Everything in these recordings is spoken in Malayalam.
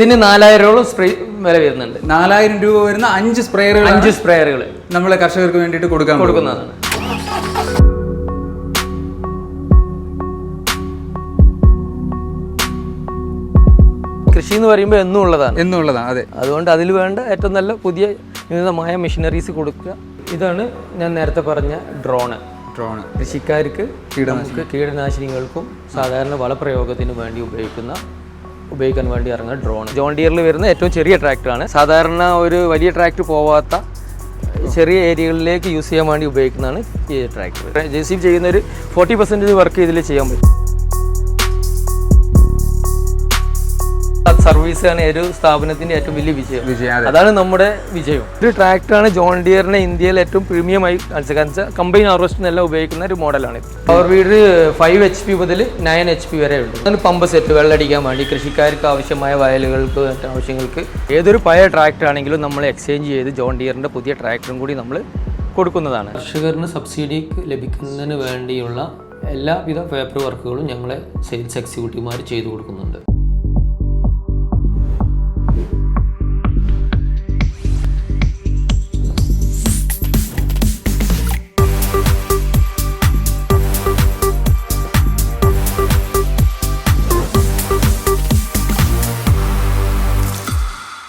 ഇതിന് നാലായിരോളം സ്പ്രേ വില വരുന്നുണ്ട്. നാലായിരം രൂപ വരുന്ന അഞ്ച് സ്പ്രേയറുകൾ അഞ്ച് സ്പ്രേയറുകൾ നമ്മളെ കർഷകർക്ക് വേണ്ടിയിട്ട് കൊടുക്കാൻ കൊടുക്കുന്നതാണ്. കൃഷി എന്ന് പറയുമ്പോൾ എന്നും ഉള്ളതാണ്. എന്നും ഉള്ളതാണ് അതെ. അതുകൊണ്ട് അതിൽ വേണ്ട ഏറ്റവും നല്ല പുതിയ വിവിധമായ മെഷീനറീസ് കൊടുക്കുക. ഇതാണ് ഞാൻ നേരത്തെ പറഞ്ഞ ഡ്രോണ്. ഡ്രോണ്. കൃഷിക്കാർക്ക് കീടനാശിനികൾക്കും സാധാരണ വളപ്രയോഗത്തിനും വേണ്ടി ഉപയോഗിക്കുന്ന ഉപയോഗിക്കാൻ വേണ്ടി ഇറങ്ങുന്ന ഡ്രോൺ ജോൺ ഡിയറിൽ വരുന്ന ഏറ്റവും ചെറിയ ട്രാക്ടറാണ് സാധാരണ ഒരു വലിയ ട്രാക്ടർ പോവാത്ത ചെറിയ ഏരിയകളിലേക്ക് യൂസ് ചെയ്യാൻ വേണ്ടി ഉപയോഗിക്കുന്നതാണ് ഈ ട്രാക്ടർ ജെ സി ചെയ്യുന്ന ഒരു ഫോർട്ടി പെർസെന്റേജ് വർക്ക് ഇതിൽ ചെയ്യാൻ പറ്റും. സർവീസ് ആണ് ഒരു സ്ഥാപനത്തിന്റെ ഏറ്റവും വലിയ വിജയം. വിജയം അതാണ് നമ്മുടെ വിജയം. ഒരു ട്രാക്ടറാണ് ജോൺ ഡിയറിനെ ഇന്ത്യയിൽ ഏറ്റവും പ്രീമിയമായി കാണിച്ച കമ്പൈൻ ഹാർവസ്റ്റിനെല്ലാം ഉപയോഗിക്കുന്ന ഒരു മോഡലാണ് പവർ വീട് ഫൈവ് എച്ച് പി മുതൽ നയൻ എച്ച് പി വരെ ഉണ്ട്. അതിന് പമ്പ് സെറ്റ് വെള്ളടിക്കാൻ വേണ്ടി കൃഷിക്കാർക്ക് ആവശ്യമായ വയലുകൾക്ക് മറ്റ് ആവശ്യങ്ങൾക്ക് ഏതൊരു പഴയ ട്രാക്ടർ ആണെങ്കിലും നമ്മൾ എക്സ്ചേഞ്ച് ചെയ്ത് ജോൺ ഡിയറിന്റെ പുതിയ ട്രാക്ടറും കൂടി നമ്മൾ കൊടുക്കുന്നതാണ്. കർഷകരിന് സബ്സിഡി ലഭിക്കുന്നതിന് വേണ്ടിയുള്ള എല്ലാവിധ പേപ്പർ വർക്കുകളും ഞങ്ങളെ സെയിൽസ് എക്സിക്യൂട്ടീവുമാർ ചെയ്തു കൊടുക്കുന്നുണ്ട്.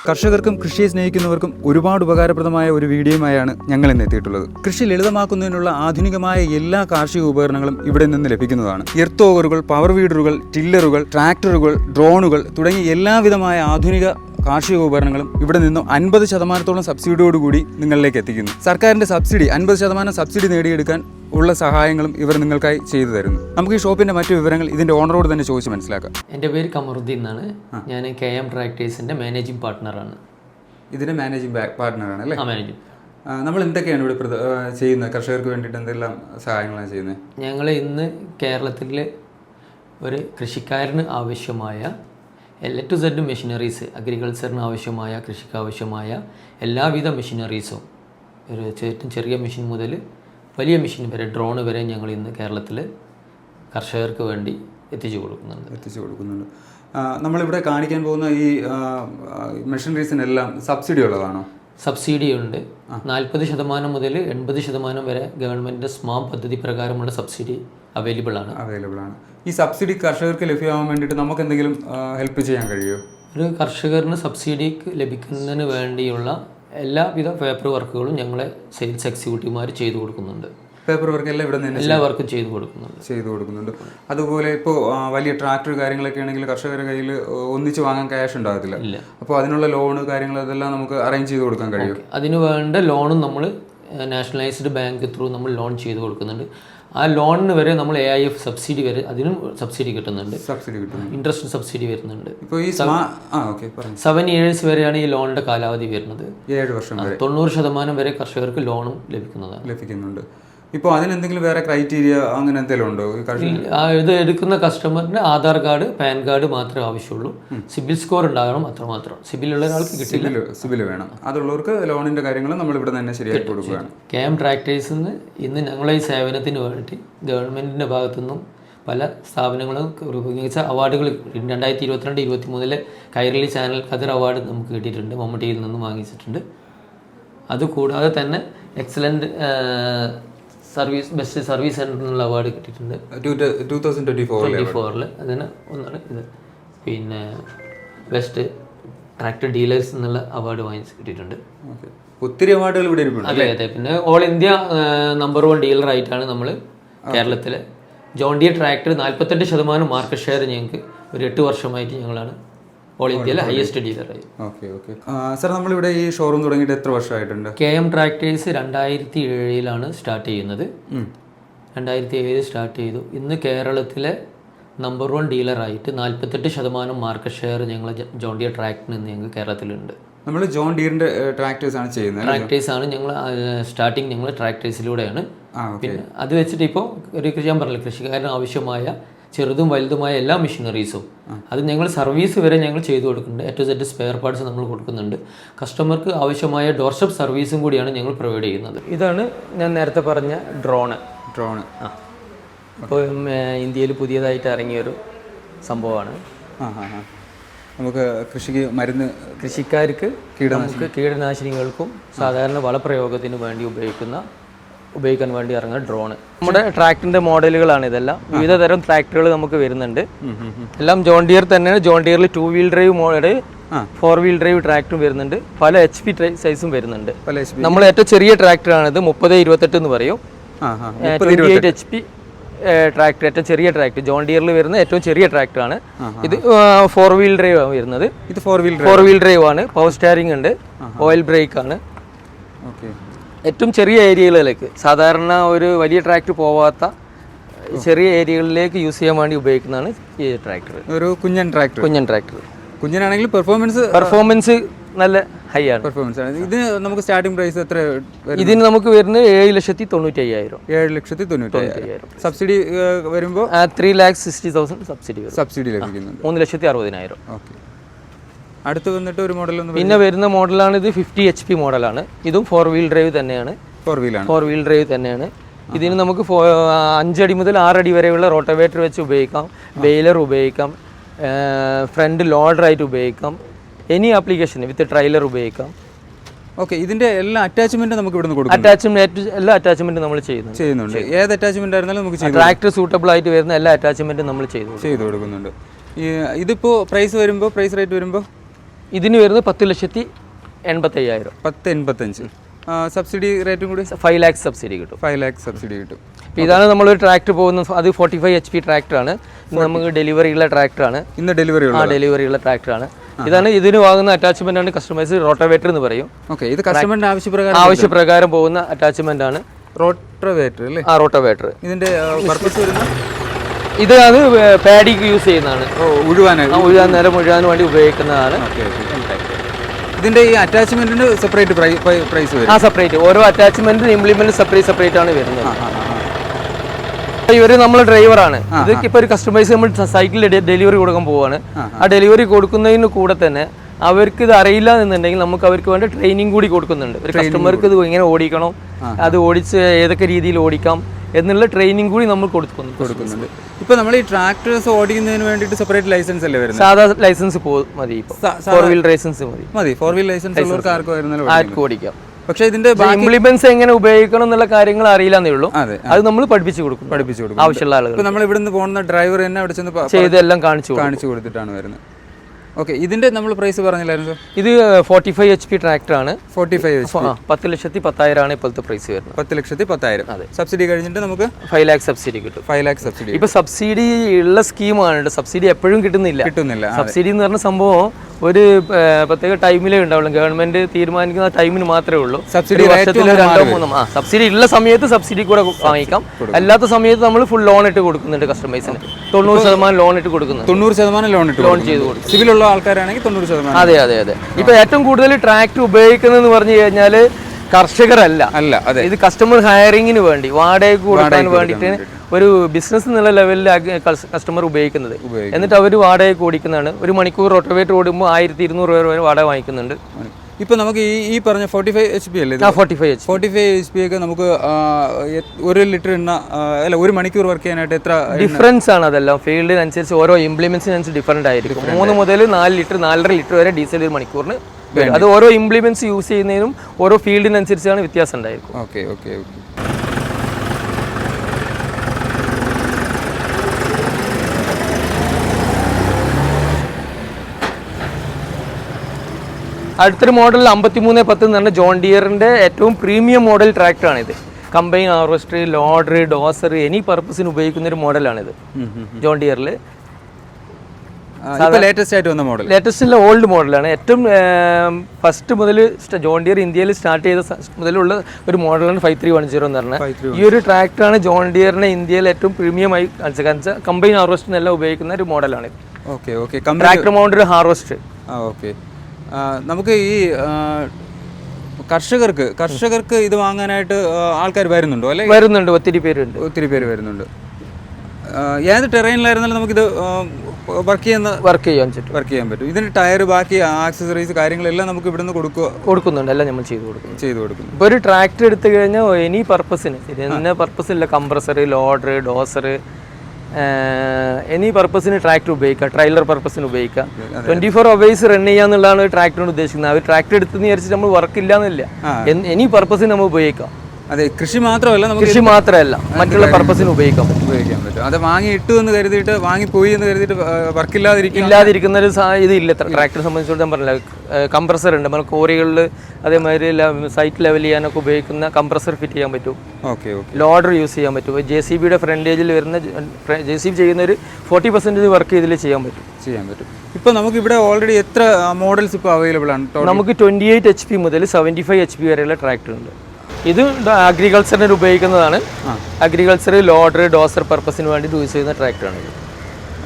കർഷകർക്കും കൃഷിയെ സ്നേഹിക്കുന്നവർക്കും ഒരുപാട് ഉപകാരപ്രദമായ ഒരു വീഡിയോയുമായാണ് ഞങ്ങൾ ഇന്ന് എത്തിയിട്ടുള്ളത്. കൃഷി ലളിതമാക്കുന്നതിനുള്ള ആധുനികമായ എല്ലാ കാർഷിക ഉപകരണങ്ങളും ഇവിടെ നിന്ന് ലഭിക്കുന്നതാണ്. എർത്തോവറുകൾ പവർ വീഡറുകൾ ടില്ലറുകൾ ട്രാക്ടറുകൾ ഡ്രോണുകൾ തുടങ്ങി എല്ലാവിധമായ ആധുനിക കാർഷിക ഉപകരണങ്ങളും ഇവിടെ നിന്നും അൻപത് ശതമാനത്തോളം സബ്സിഡിയോടുകൂടി നിങ്ങളിലേക്ക് എത്തിക്കുന്നു. സർക്കാരിന്റെ സബ്സിഡി അൻപത് ശതമാനം സബ്സിഡി നേടിയെടുക്കാൻ ഉള്ള സഹായങ്ങളും ഇവർ നിങ്ങൾക്കായി ചെയ്തു തരുന്നു. നമുക്ക് ഈ ഷോപ്പിന്റെ മറ്റു വിവരങ്ങൾ ഇതിന്റെ ഓണറോട് തന്നെ ചോദിച്ച് മനസ്സിലാക്കാം. എന്റെ പേര് കമറുദ്ദീൻ എന്നാണ്. ഞാൻ കെ എം ട്രാക്ടേഴ്സിന്റെ മാനേജിംഗ് പാർട്ട്ണറാണ് ഇതിന്റെ മാനേജിംഗ് പാർട്ട്ണറാണ് അല്ലേ? മാനേജിംഗ്. നമ്മൾ എന്തൊക്കെയാണ് ഇവിടെ ചെയ്യുന്നത്? കർഷകർക്ക് വേണ്ടിയിട്ട് എന്തെല്ലാം സഹായങ്ങളാണ് ചെയ്യുന്നത്? ഞങ്ങൾ ഇന്ന് കേരളത്തിൽ ഒരു കൃഷിക്കാരന് ആവശ്യമായ എൽ ടു സെഡ് മെഷീനറീസ് അഗ്രികൾച്ചറിന് ആവശ്യമായ കൃഷിക്ക് ആവശ്യമായ എല്ലാവിധ മെഷീനറീസും ഒരു ഏറ്റവും ചെറിയ മെഷീൻ മുതൽ വലിയ മെഷീൻ വരെ ഡ്രോൺ വരെ ഞങ്ങൾ ഇന്ന് കേരളത്തിൽ കർഷകർക്ക് വേണ്ടി എത്തിച്ചു കൊടുക്കുന്നുണ്ട്. എത്തിച്ചു കൊടുക്കുന്നുണ്ട്. നമ്മളിവിടെ കാണിക്കാൻ പോകുന്ന ഈ മെഷീനറീസിനെല്ലാം സബ്സിഡി ഉള്ളതാണോ? സബ്സിഡി ഉണ്ട്. നാൽപ്പത് ശതമാനം മുതൽ എൺപത് ശതമാനം വരെ ഗവൺമെന്റ് സ്മാം പദ്ധതി പ്രകാരമുള്ള സബ്സിഡി അവൈലബിൾ ആണ്. അവൈലബിൾ ആണ്. ഈ സബ്സിഡി കർഷകർക്ക് ലഭ്യമാകാൻ വേണ്ടിയിട്ട് നമുക്ക് എന്തെങ്കിലും ഹെൽപ്പ് ചെയ്യാൻ കഴിയുമോ ഒരു കർഷകറിന് സബ്സിഡി ലഭിക്കുന്നതിന് വേണ്ടിയുള്ള എല്ലാവിധ പേപ്പർ വർക്കുകളും ഞങ്ങളെ സെയിൽസ് എക്സിക്യൂട്ടീവുമാർ ചെയ്തു കൊടുക്കുന്നുണ്ട്. പേപ്പർ വർക്ക് എല്ലാം ഇവിടെ നിന്ന് എല്ലാ വർക്കും ചെയ്തു കൊടുക്കുന്നുണ്ട്. ചെയ്തു കൊടുക്കുന്നുണ്ട്. അതുപോലെ ഇപ്പോൾ വലിയ ട്രാക്ടർ കാര്യങ്ങളൊക്കെ ആണെങ്കിൽ കർഷകരുടെ കയ്യിൽ ഒന്നിച്ച് വാങ്ങാൻ ക്യാഷ് ഉണ്ടാകത്തില്ല. അപ്പോൾ അതിനുള്ള ലോണ് കാര്യങ്ങൾ അതെല്ലാം നമുക്ക് അറേഞ്ച് ചെയ്ത് കൊടുക്കാൻ കഴിയും. അതിന് വേണ്ട ലോണും നമ്മൾ നാഷണലൈസ്ഡ് ബാങ്ക് ത്രൂ നമ്മൾ ലോൺ ചെയ്ത് കൊടുക്കുന്നുണ്ട്. ആ ലോണിന് വരെ നമ്മൾ എ ഐ എഫ് സബ്സിഡി വരെ അതിനും സബ്സിഡി കിട്ടുന്നുണ്ട്. സബ്സിഡി കിട്ടുന്നു ഇൻട്രസ്റ്റ് സബ്സിഡി വരുന്നുണ്ട്. സെവൻ ഇയേഴ്സ് വരെയാണ് ഈ ലോണിന്റെ കാലാവധി വരുന്നത്. ഏഴ് വർഷം തൊണ്ണൂറ് ശതമാനം വരെ കർഷകർക്ക് ലോണും ലഭിക്കുന്നതാണ്. ലഭിക്കുന്നുണ്ട്. ഇപ്പോൾ അതിനെന്തെങ്കിലും വേറെ ക്രൈറ്റീരിയ അങ്ങനെ എന്തെങ്കിലും ഉണ്ടോ? ഇത് എടുക്കുന്ന കസ്റ്റമറിന് ആധാർ കാർഡ് പാൻ കാർഡ് മാത്രമേ ആവശ്യമുള്ളൂ. സിബിൽ സ്കോർ ഉണ്ടാകണം അത്രമാത്രം. സിബിൽ ഉള്ള ഒരാൾക്ക് കിട്ടില്ല. സിബിൽ വേണം. അതുള്ളവർക്ക് ലോണിന്റെ കാര്യങ്ങൾ നമ്മൾ ഇവിടെ തന്നെ ശരിയാക്കി കൊടുക്കുകയാണ്. കെ എം ട്രാക്ടേഴ്സിൽ നിന്ന് ഇന്ന് ഞങ്ങളെ ഈ സേവനത്തിന് വേണ്ടി ഗവൺമെന്റിന്റെ ഭാഗത്തുനിന്നും പല സ്ഥാപനങ്ങളും മികച്ച അവാർഡുകൾ രണ്ടായിരത്തി ഇരുപത്തിരണ്ട് ഇരുപത്തി മൂന്നിലെ കൈരളി ചാനൽ കതിർ അവാർഡ് നമുക്ക് കിട്ടിയിട്ടുണ്ട്. മമ്മൂട്ടിയിൽ നിന്നും വാങ്ങിച്ചിട്ടുണ്ട്. അതുകൂടാതെ തന്നെ എക്സലന്റ് സർവീസ് ബെസ്റ്റ് സർവീസ് സെന്ററിനുള്ള അവാർഡ് കിട്ടിയിട്ടുണ്ട്. Two thousand twenty four twenty ഫോറിൽ അതിന് ഒന്നാണ് ഇത്. പിന്നെ ബെസ്റ്റ് ട്രാക്ടർ ഡീലേഴ്സ് എന്നുള്ള അവാർഡ് വാങ്ങിച്ച് കിട്ടിയിട്ടുണ്ട്. ഒത്തിരി അവാർഡുകൾ ഇവിടെ അതെ അതെ. പിന്നെ all India number one dealer ആയിട്ടാണ് നമ്മൾ കേരളത്തിലെ. ജോൺ ഡിയർ ട്രാക്ടർ നാൽപ്പത്തെട്ട് ശതമാനം മാർക്കറ്റ് ഷെയർ ഞങ്ങൾക്ക് ഒരു എട്ട് വർഷമായിട്ട് ഞങ്ങളാണ് ഓൾ ഇന്ത്യയിലെ ഹയസ്റ്റ് ഡീലറായി ഓക്കെ ഓക്കെ സാർ നമ്മളിവിടെ ഈ ഷോറൂം തുടങ്ങിയിട്ട് എത്ര വർഷമായിട്ടുണ്ട്? കെ എം ട്രാക്ടേഴ്സ് രണ്ടായിരത്തി ഏഴിലാണ് സ്റ്റാർട്ട് ചെയ്യുന്നത്. രണ്ടായിരത്തി ഏഴ് സ്റ്റാർട്ട് ചെയ്തു. ഇന്ന് കേരളത്തിലെ നമ്പർ വൺ ഡീലറായിട്ട് നാൽപ്പത്തെട്ട് ശതമാനം മാർക്കറ്റ് ഷെയർ ഞങ്ങൾ ജോണ്ടിയ ട്രാക്ടറിന് ഇന്ന് ഞങ്ങൾക്ക് കേരളത്തിലുണ്ട്. നമ്മൾ ജോൺ ഡീറിന്റെ ട്രാക്ടേഴ്സ് ആണ് ചെയ്യുന്നത് ട്രാക്ടേഴ്സ് ആണ് ഞങ്ങൾ സ്റ്റാർട്ടിങ് ഞങ്ങൾ ട്രാക്ടേഴ്സിലൂടെയാണ് പിന്നെ അത് വെച്ചിട്ട് ഇപ്പോൾ ഒരു കൃഷി ഞാൻ പറഞ്ഞില്ല കൃഷിക്കാരന് ആവശ്യമായ ചെറുതും വലുതുമായ എല്ലാ മെഷീനറീസും. അത് ഞങ്ങൾ സർവീസ് വരെ ഞങ്ങൾ ചെയ്തു കൊടുക്കുന്നുണ്ട്. A to Z spare parts നമ്മൾ കൊടുക്കുന്നുണ്ട്. കസ്റ്റമർക്ക് ആവശ്യമായ ഡോർഷപ്പ് സർവീസും കൂടിയാണ് ഞങ്ങൾ പ്രൊവൈഡ് ചെയ്യുന്നത്. ഇതാണ് ഞാൻ നേരത്തെ പറഞ്ഞ ഡ്രോണ് ഡ്രോണ് ഇപ്പോൾ ഇന്ത്യയിൽ പുതിയതായിട്ട് ഇറങ്ങിയൊരു സംഭവമാണ്. ആ ആ ആ. നമുക്ക് കൃഷിക്ക് മരുന്ന് കൃഷിക്കാർക്ക് നമുക്ക് കീടനാശിനികൾക്കും സാധാരണ വളപ്രയോഗത്തിന് വേണ്ടി ഉപയോഗിക്കുന്ന ഉപയോഗിക്കാൻ വേണ്ടി ഇറങ്ങുക ഡ്രോൺ നമ്മുടെ ട്രാക്ടറിന്റെ മോഡലുകളാണ് ഇതെല്ലാം. വിവിധ തരം ട്രാക്ടറുകൾ നമുക്ക് വരുന്നുണ്ട്. എല്ലാം ജോൺ ഡിയർ തന്നെയാണ്. John ഡിയറിൽ two wheel drive model. Four wheel drive ട്രാക്ടറും വരുന്നുണ്ട്. പല എച്ച് പി സൈസും വരുന്നുണ്ട്. നമ്മൾ ഏറ്റവും ചെറിയ ട്രാക്ടറാണിത് മുപ്പത് ഇരുപത്തെട്ട് എന്ന് പറയും. എച്ച് പി ട്രാക്ടർ ഏറ്റവും ചെറിയ ട്രാക്ടർ ജോൺ ഡിയറിൽ വരുന്ന ഏറ്റവും ചെറിയ ട്രാക്ടറാണ് ഇത് ഫോർ വീൽ ഡ്രൈവ് ആണ് വരുന്നത്. ഇത് four wheel four wheel drive ആണ്. പവർ സ്റ്റാരിംഗ് ഉണ്ട്. ഓയിൽ ബ്രേക്ക് ആണ്. ഓക്കെ ഏറ്റവും ചെറിയ ഏരിയകളിലേക്ക് സാധാരണ ഒരു വലിയ ട്രാക്ടർ പോവാത്ത ചെറിയ ഏരിയകളിലേക്ക് യൂസ് ചെയ്യാൻ വേണ്ടി ഉപയോഗിക്കുന്നതാണ് ഈ ട്രാക്ടർ ഒരു കുഞ്ഞൻ ട്രാക്ടർ കുഞ്ഞൻ ട്രാക്ടർ കുഞ്ഞനാണെങ്കിൽ പെർഫോമൻസ് പെർഫോമൻസ് നല്ല ഹൈ ആണ്. പെർഫോമൻസ് ആണ്. ഇത് നമുക്ക് സ്റ്റാർട്ടിംഗ് പ്രൈസ് എത്ര ഇതിന് നമുക്ക് വരുന്നത് ഏഴ് ലക്ഷത്തി തൊണ്ണൂറ്റി അയ്യായിരം ഏഴ് ലക്ഷത്തി തൊണ്ണൂറ്റി അയ്യായിരം സബ്സിഡി വരുമ്പോൾ three lakhs sixty thousand subsidy subsidy ലഭിക്കുന്നുണ്ട്. മൂന്ന് ലക്ഷത്തി അറുപതിനായിരം. ഓക്കെ അടുത്ത് വന്നിട്ട് ഒരു മോഡൽ പിന്നെ വരുന്ന മോഡലാണ് ഇത് ഫിഫ്റ്റി എച്ച് പി മോഡലാണ്. ഇതും ഫോർ വീൽ ഡ്രൈവ് തന്നെയാണ്. ഫോർ വീലാണ് ഫോർ വീൽ ഡ്രൈവ് തന്നെയാണ്. ഇതിന് നമുക്ക് അഞ്ചടി മുതൽ ആറടി വരെയുള്ള റോട്ടവേറ്റർ വെച്ച് ഉപയോഗിക്കാം. ബെയിലർ ഉപയോഗിക്കാം. ഫ്രണ്ട് ലോഡറായിട്ട് ഉപയോഗിക്കാം. എനി ആപ്ലിക്കേഷൻ വിത്ത് ട്രൈലർ ഉപയോഗിക്കാം. ഓക്കെ ഇതിന്റെ എല്ലാ അറ്റാച്ച്മെന്റ് നമുക്ക് ഇവിടുന്ന് കൊടുക്കും അറ്റാച്ച്മെന്റ് എല്ലാ അറ്റാച്ച്മെന്റും നമ്മൾ ചെയ്യുന്നുണ്ട്. ചെയ്യുന്നുണ്ട്. ഏത് അറ്റാച്ച്മെന്റ് ആയിരുന്നാലും നമുക്ക് ചെയ്യാം ട്രാക്ടർ സൂട്ടബിൾ ആയിട്ട് വരുന്ന എല്ലാ അറ്റാച്ച്മെന്റും നമ്മൾ ചെയ്തു ചെയ്ത് കൊടുക്കുന്നുണ്ട്. ഇതിപ്പോ പ്രൈസ് വരുമ്പോൾ പ്രൈസ് റേറ്റ് വരുമ്പോൾ ഇതിന് വരുന്നത് പത്ത് ലക്ഷത്തി എൺപത്തി അയ്യായിരം പത്ത് എൺപത്തഞ്ച്. സബ്സിഡി റേറ്റും കൂടി? ഫൈവ് ലാക്സ് സബ്സിഡി കിട്ടും. ഫൈവ് ലാക്ക് സബ്സിഡി കിട്ടും. അപ്പോൾ ഇതാണ് നമ്മളൊരു ട്രാക്ടർ പോകുന്ന അത് ഫോർട്ടി ഫൈവ് എച്ച് പി ട്രാക്ടറാണ്. നമുക്ക് ഡെലിവറി ഉള്ള ട്രാക്ടറാണ്. ഇന്ന് ഡെലിവറി ആ ഡെലിവറിയുള്ള ട്രാക്ടറാണ്. ഇതാണ് ഇതിന് വാങ്ങുന്ന അറ്റാച്ച്മെന്റ് ആണ് കസ്റ്റമൈസ് റോട്ടോവേറ്റർ എന്ന് പറയും. ഓക്കെ ഇത് കസ്റ്റമറിന്റെ ആവശ്യപ്രകാരം ആവശ്യപ്രകാരം പോകുന്ന അറ്റാച്ച്മെന്റ് ആണ് റോട്ടോവേറ്റർ അല്ലേ? ആ റോട്ടോവേറ്റർ. ഇതിന്റെ പർപ്പസ് വരുന്ന ഇത് അത് പാഡിക്ക് യൂസ് ചെയ്യുന്നതാണ്. ഉഴുവാൻ ഉഴുവാൻ നേരം ഉഴുവാൻ വേണ്ടി ഉപയോഗിക്കുന്നതാണ്. ഇതിന്റെ ഈ അറ്റാച്ച്മെന്റിന് സെപ്പറേറ്റ് പ്രൈസ് വരും. ആ സെപ്പറേറ്റ് ഓരോ അറ്റാച്ച്മെന്റും ഇംപ്ലിമെന്റ് സെപ്പറേറ്റ് സെപ്പറേറ്റ് ആണ് വരുന്നത്. ഇവർ നമ്മൾ ഡ്രൈവറാണ് ഇത് ഇപ്പൊ ഒരു കസ്റ്റമൈസ് നമ്മൾ സൈക്കിളിൽ ഡെലിവറി കൊടുക്കാൻ പോവാണ്. ആ ഡെലിവറി കൊടുക്കുന്നതിന് കൂടെ തന്നെ അവർക്ക് ഇത് അറിയില്ല എന്നുണ്ടെങ്കിൽ നമുക്ക് അവർക്ക് വേണ്ട ട്രെയിനിങ് കൂടി കൊടുക്കുന്നുണ്ട്. ഒരു കസ്റ്റമർക്ക് ഇത് എങ്ങനെ ഓടിക്കണം. അത് ഓടിച്ച് ഏതൊക്കെ രീതിയിൽ ഓടിക്കാം. എന്നുള്ള ട്രെയിനിങ് കൂടി നമ്മൾ കൊടുക്കുന്നു കൊടുക്കുന്നുണ്ട്. ഇപ്പൊ നമ്മൾ ഈ ട്രാക്ടേഴ്സ് ഓടിക്കുന്നതിന് വേണ്ടിയിട്ട് സെപ്പറേറ്റ് ലൈസൻസ് അല്ലേ വരുന്നത്? സാധാ ലൈസൻസ് മതി ഫോർ വീൽ ലൈസൻസ് മതി. മതി. ഫോർ വീൽ ലൈസൻസ് ഉള്ളവർക്ക് ആർക്കും ഓടിക്കാം. പക്ഷേ ഇതിന്റെ ഇംപ്ലിമെന്റ്സ് എങ്ങനെ ഉപയോഗിക്കണം എന്നുള്ള കാര്യങ്ങൾ അറിയില്ലെന്നേ ഉള്ളൂ. അതെ നമ്മൾ പഠിപ്പിച്ചു കൊടുക്കും. പഠിപ്പിച്ചു കൊടുക്കും. ആവശ്യമുള്ള ആളുകൾ നമ്മൾ ഇവിടുന്ന് പോകുന്ന ഡ്രൈവർ തന്നെ അവിടെ ചെന്ന് ചെയ്തെല്ലാം കാണിച്ചു കാണിച്ചു കൊടുത്തിട്ടാണ് വരുന്നത്. ഓക്കെ ഇതിന്റെ നമ്മൾ പ്രൈസ് പറഞ്ഞില്ലായിരുന്നു ഇത് ഫോർട്ടി ഫൈവ് എച്ച് പി ട്രാക്ടറാണ് ഫോർട്ടി ഫൈവ് പത്ത് ലക്ഷത്തി പത്തായിരമാണ് ഇപ്പോഴത്തെ പ്രൈസ് വരുന്നത്. പത്ത് ലക്ഷത്തി പത്തായിരം അതെ. സബ്സിഡി കഴിഞ്ഞിട്ട് നമുക്ക് ഫൈവ് ലാക്ക് സബ്സിഡി കിട്ടും. ഫൈവ് ലാക്ക് സബ്സിഡി ഇപ്പൊ സബ്സിഡി ഉള്ള സ്കീമാണ് സബ്സിഡി എപ്പോഴും കിട്ടുന്നില്ല. കിട്ടുന്നില്ല സബ്സിഡി എന്ന് പറഞ്ഞ സംഭവം ഒരു പ്രത്യേക ടൈമിലേ ഉണ്ടാവുള്ളൂ. ഗവൺമെന്റ് തീരുമാനിക്കുന്ന ടൈമിന് മാത്രമേ ഉള്ളൂ. സബ്സിഡി ഒരു rate വർഷത്തിലോ രണ്ടോ മൂന്നോ ആ സബ്സിഡി ഉള്ള സമയത്ത് സബ്സിഡി കൂടെ വാങ്ങിക്കാം. അല്ലാത്ത സമയത്ത് നമ്മൾ ഫുൾ ലോൺ ഇട്ട് കൊടുക്കുന്നുണ്ട് കസ്റ്റമേഴ്സിന് തൊണ്ണൂറ് ശതമാനം ലോൺ ഇട്ട് കൊടുക്കുന്നു തൊണ്ണൂറ് ശതമാനം ലോൺ ഇട്ട് ലോൺ ചെയ്ത് കൊടുക്കും. സിവിലുള്ള ആൾക്കാരാണെങ്കിൽ തൊണ്ണൂറ് ശതമാനം അതെ അതെ അതെ. ഇപ്പൊ ഏറ്റവും കൂടുതൽ ട്രാക്ടർ ഉപയോഗിക്കുന്നതെന്ന് പറഞ്ഞു കഴിഞ്ഞാൽ കർഷകരല്ല. അല്ല അതെ. ഇത് കസ്റ്റമർ ഹയറിങ്ങിന് വേണ്ടി വാടക കൊടുക്കാൻ വേണ്ടിയിട്ട് ഒരു ബിസിനസ് എന്നുള്ള ലെവലിൽ കസ്റ്റമർ ഉപയോഗിക്കുന്നത്. എന്നിട്ട് അവർ വാടക ഓടിക്കുന്നതാണ്. ഒരു മണിക്കൂർ റോട്ടോവേറ്റർ ഓടുമ്പോൾ ആയിരത്തി ഇരുന്നൂറ് രൂപ വരെ വാടക വാങ്ങിക്കുന്നുണ്ട്. ഇപ്പൊ നമുക്ക് ഈ ഈ പറഞ്ഞ ഫോർട്ടി ഫൈവ് എച്ച് പി അല്ലേ forty five H forty five H P ഒക്കെ നമുക്ക് ഒരു ലിറ്റർ എണ്ണ അല്ല ഒരു മണിക്കൂർ വർക്ക് ചെയ്യാനായിട്ട് എത്ര ഡിഫറൻസ് ആണ് അതെല്ലാം. ഫീൽഡിനനുസരിച്ച് ഓരോ ഇംപ്ലിമെന്റ്സിനനുസരിച്ച് ഡിഫറന്റ് ആയിരിക്കും. മൂന്ന് മുതൽ നാല് ലിറ്റർ നാലര ലിറ്റർ വരെ ഡീസൽ ഒരു മണിക്കൂറിന് അത് ഓരോ ഇംപ്ലിമെന്റ്സ് യൂസ് ചെയ്യുന്നതിനും ഓരോ ഫീൽഡിനനുസരിച്ചാണ് വ്യത്യാസം ഉണ്ടായിരിക്കും. Okay okay okay. അടുത്തൊരു മോഡൽ അമ്പത്തിമൂന്ന് പത്ത് എന്ന് പറഞ്ഞ ജോൺ ഡിയറിന്റെ ഏറ്റവും പ്രീമിയം മോഡൽ ട്രാക്ടറാണ് ഇത് combine harvester loader dozer any പർപ്പസിന് ഉപയോഗിക്കുന്ന ഒരു മോഡലാണിത്. ജോൺ ഡിയറിൽ ലേറ്റസ്റ്റ് ആയിട്ട് വന്ന മോഡൽ ലേറ്റസ്റ്റിലെ ഓൾഡ് മോഡലാണ് ഏറ്റവും ഫസ്റ്റ് മുതൽ ജോൺ ഡിയർ ഇന്ത്യയിൽ സ്റ്റാർട്ട് ചെയ്ത മുതലുള്ള ഒരു മോഡലാണ് ഫൈവ് ത്രീ വൺ സീറോ എന്ന് പറഞ്ഞാൽ ഈ ഒരു ട്രാക്ടറാണ് ജോൺ ഡിയറിനെ ഇന്ത്യയിൽ ഏറ്റവും പ്രീമിയമായി കാണിച്ച കമ്പൈൻ ഹാർവസ്റ്റിനെല്ലാം ഉപയോഗിക്കുന്ന ഒരു മോഡലാണ് ഓക്കെ ട്രാക്ടർ മൗണ്ട് ഹാർവസ്റ്റ് ആ ഓക്കെ നമുക്ക് ഈ കർഷകർക്ക് കർഷകർക്ക് ഇത് വാങ്ങാനായിട്ട് ആൾക്കാർ വരുന്നുണ്ടോ? അല്ലെ? വരുന്നുണ്ട് ഒത്തിരി പേരുണ്ട്. ഒത്തിരി പേര് വരുന്നുണ്ട്. ഏത് ടെറൈനിലായിരുന്നാലും നമുക്കിത് വർക്ക് ചെയ്യുന്ന വർക്ക് ചെയ്യാൻ പറ്റും. വർക്ക് ചെയ്യാൻ പറ്റും. ഇതിന് ടയർ ബാക്കി ആക്സസറീസ് കാര്യങ്ങളെല്ലാം നമുക്ക് ഇവിടുന്ന് കൊടുക്കുക കൊടുക്കുന്നുണ്ട്. എല്ലാം നമ്മൾ ചെയ്തു കൊടുക്കും ചെയ്തു കൊടുക്കും ഇപ്പോൾ ഒരു ട്രാക്ടർ എടുത്തു കഴിഞ്ഞാൽ എനി പർപ്പസിന് ശരി എന്ന കംപ്രസർ ലോഡർ ഡോസർ എനി പർപ്പസിന് ട്രാക്ടർ ഉപയോഗിക്കുക ട്രailer പർപ്പസിന് ഉപയോഗിക്കുക. ട്വന്റി ഫോർ അവേഴ്സ് റൺ ചെയ്യുക എന്നുള്ളതാണ് ട്രാക്ടറിന് ഉദ്ദേശിക്കുന്നത്. അവർ ട്രാക്ടർ എടുത്തെന്ന് വിചാരിച്ചിട്ട് നമ്മൾ വർക്ക് ഇല്ലാന്നില്ല. എനി പർപ്പസിന് നമ്മൾ ഉപയോഗിക്കാം. അതെ കൃഷി മാത്രമല്ല നമുക്ക് കൃഷി മാത്രമല്ല മറ്റുള്ള പർപ്പസിന് ഉപയോഗിക്കാം പറ്റും. ഉപയോഗിക്കാൻ പറ്റും. അത് വാങ്ങി ഇട്ടു എന്ന് കരുതിയിട്ട് വാങ്ങി പോയി എന്ന് കരുതിയിട്ട് വർക്കില്ലാതിരിക്കും ഇല്ലാതിരിക്കുന്ന ഒരു ഇത് ഇല്ല. ട്രാക്ടറെ സംബന്ധിച്ചിടത്തോളം ഞാൻ പറഞ്ഞില്ല കംപ്രസർ ഉണ്ട്. നമ്മൾ കോറികളിൽ അതേമാതിരി സൈറ്റ് ലെവൽ ചെയ്യാനൊക്കെ ഉപയോഗിക്കുന്ന കംപ്രസർ ഫിറ്റ് ചെയ്യാൻ പറ്റും. Okay okay. ലോഡർ യൂസ് ചെയ്യാൻ പറ്റും. ജെ സി ബിയുടെ ഫ്രണ്ടേജിൽ വരുന്ന ജെ സി ബി ചെയ്യുന്ന ഒരു ഫോർട്ടി പെർസെന്റേജ് വർക്ക് ഇതിൽ ചെയ്യാൻ പറ്റും. ചെയ്യാൻ പറ്റും. ഇപ്പോൾ നമുക്ക് ഇവിടെ ഓൾറെഡി എത്ര മോഡൽസ് ഇപ്പോൾ അവൈലബിൾ ആണ്? നമുക്ക് ട്വന്റി എയ്റ്റ് എച്ച് പി മുതൽ സെവന്റി ഫൈവ് എച്ച് പി വരെയുള്ള ട്രാക്ടർ ഉണ്ട്. ഇത് അഗ്രികൾച്ചറിന് ഉപയോഗിക്കുന്നതാണ്. അഗ്രികൾച്ചർ ലോഡർ ഡോസർ പർപ്പസിന് വേണ്ടി യൂസ് ചെയ്യുന്ന ട്രാക്ടറാണ്